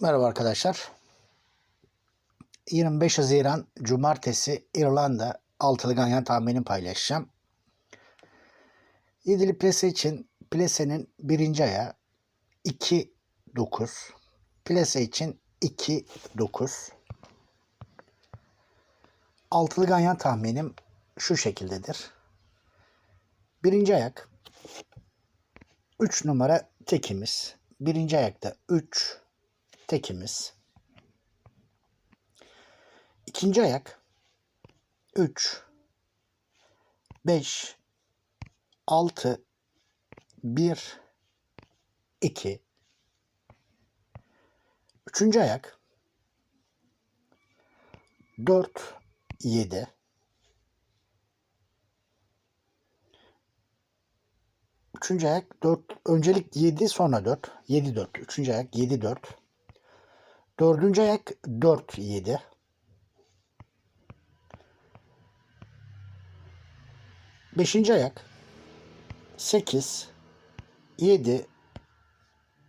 Merhaba arkadaşlar. 25 Haziran Cumartesi İrlanda altılı ganyan tahminini paylaşacağım. Yedili plase için plasenin birinci ayağı 2-9. Plase için 2-9. Altılı ganyan tahminim şu şekildedir. Birinci ayak 3 numara tekimiz. Birinci ayakta 3 tekimiz. İkinci ayak 3 5 6 1 2 Üçüncü ayak 4 7 Üçüncü ayak 4 öncelik 7 sonra 4 7 4 üçüncü ayak 7 4 Dördüncü ayak 4 7 Beşinci ayak 8 7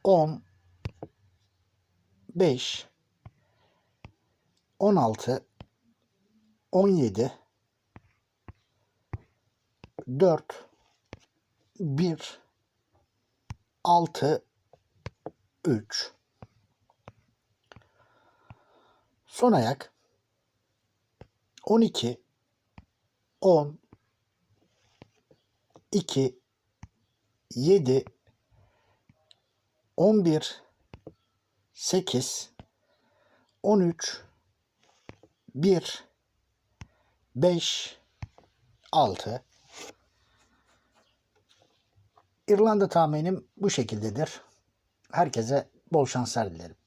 10 5 16 17 4 1 6 3 Son ayak. 12 10 2 7 11 8 13 1 5 6 İrlanda tahminim bu şekildedir. Herkese bol şanslar dilerim.